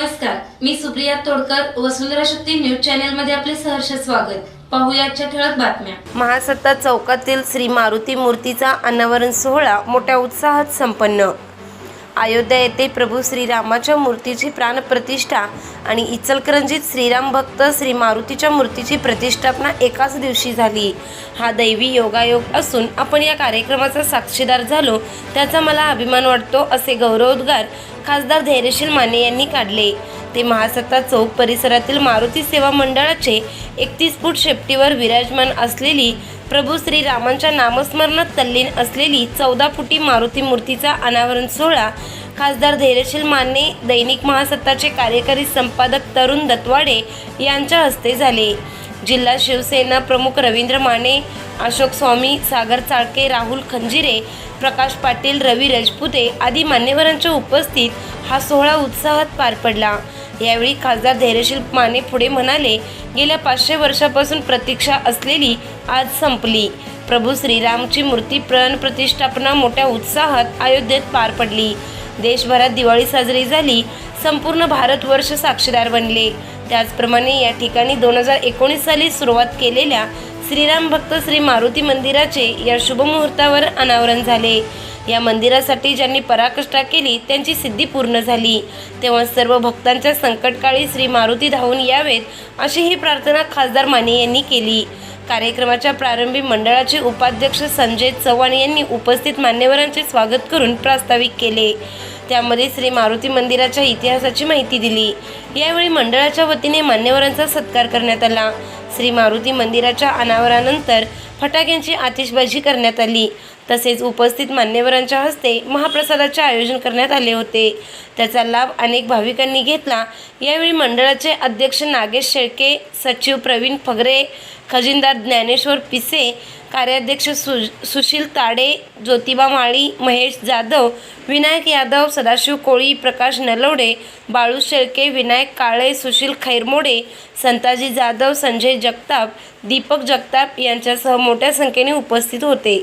नमस्कार मी सुप्रिया तोडकर वसुंधरा शक्ती न्यूज चॅनलमध्ये आपले सहर्ष स्वागत. पाहूया ठळक बातम्या. महासत्ता चौकातील श्री मारुती मूर्तीचा अनावरण सोहळा मोठ्या उत्साहात संपन्न. अयोध्या येथे प्रभू श्रीरामाच्या मूर्तीची प्राणप्रतिष्ठा आणि इचलकरंजीत श्रीराम भक्त श्री मारुतीच्या मूर्तीची प्रतिष्ठापना एकाच दिवशी झाली. हा दैवी योगायोग असून आपण या कार्यक्रमाचा साक्षीदार झालो त्याचा मला अभिमान वाटतो असे गौरवोद्गार खासदार धैर्यशील माने यांनी काढले. ते महासत्ता चौक परिसरातील मारुती सेवा मंडळाचे एकतीस फूट शेपटीवर विराजमान असलेली प्रभू श्रीरामांच्या नामस्मरणात तल्लीन असलेली चौदा फुटी मारुती मूर्तीचा अनावरण सोहळा खासदार धैर्यशील माने दैनिक महासत्ताचे कार्यकारी संपादक तरुण दत्वाडे यांच्या हस्ते झाले. जिल्हा शिवसेना प्रमुख रवींद्र माने अशोक स्वामी सागर चाळके राहुल खंजिरे प्रकाश पाटील रवी राजपुते आदी मान्यवरांच्या उपस्थित हा सोहळा उत्साहात पार पडला. यावेळी खासदार धैर्यशील माने पुढे म्हणाले गेल्या पाचशे वर्षापासून प्रतीक्षा असलेली आज संपली. प्रभू श्रीरामची मूर्ती प्रण प्रतिष्ठापना मोठ्या उत्साहात अयोध्येत पार पडली. देशभरात दिवाळी साजरी झाली संपूर्ण भारतवर्ष साक्षीदार बनले. त्याचप्रमाणे या ठिकाणी दोन हजार एकोणीस साली सुरुवात केलेल्या श्रीराम भक्त श्री मारुती मंदिराचे या शुभमुहूर्तावर अनावरण झाले. या मंदिरासाठी ज्यांनी पराकष्टा केली त्यांची सिद्धी पूर्ण झाली. तेव्हा सर्व भक्तांच्या संकटकाळी श्री मारुती धावून यावेत अशी ही प्रार्थना खासदार माने यांनी केली. कार्यक्रमाच्या प्रारंभी मंडळाचे उपाध्यक्ष संजय चव्हाण यांनी उपस्थित मान्यवरांचे स्वागत करून प्रास्ताविक केले. त्यामध्ये श्री मारुती मंदिराच्या इतिहासाची माहिती दिली. यावेळी मंडळाच्या वतीने मान्यवरांचा सत्कार करण्यात आला. श्री मारुती मंदिराच्या अनावरानंतर फटाक्यांची आतिषबाजी करण्यात आली. तसेच उपस्थित मान्यवरांच्या हस्ते महाप्रसादाचे आयोजन करण्यात आले होते. त्याचा लाभ अनेक भाविकांनी घेतला. यावेळी मंडळाचे अध्यक्ष नागेश शेळके सचिव प्रवीण फगरे खजिनदार ज्ञानेश्वर पिसे कार्याध्यक्ष सु सुशील ताडे ज्योतिबा माळी महेश जाधव विनायक यादव सदाशिव कोळी प्रकाश नलवडे बाळू शेळके विनायक काळे सुशील खैरमोडे संताजी जाधव संजय जगताप दीपक जगताप यांच्यासह मोठ्या संख्येने उपस्थित होते.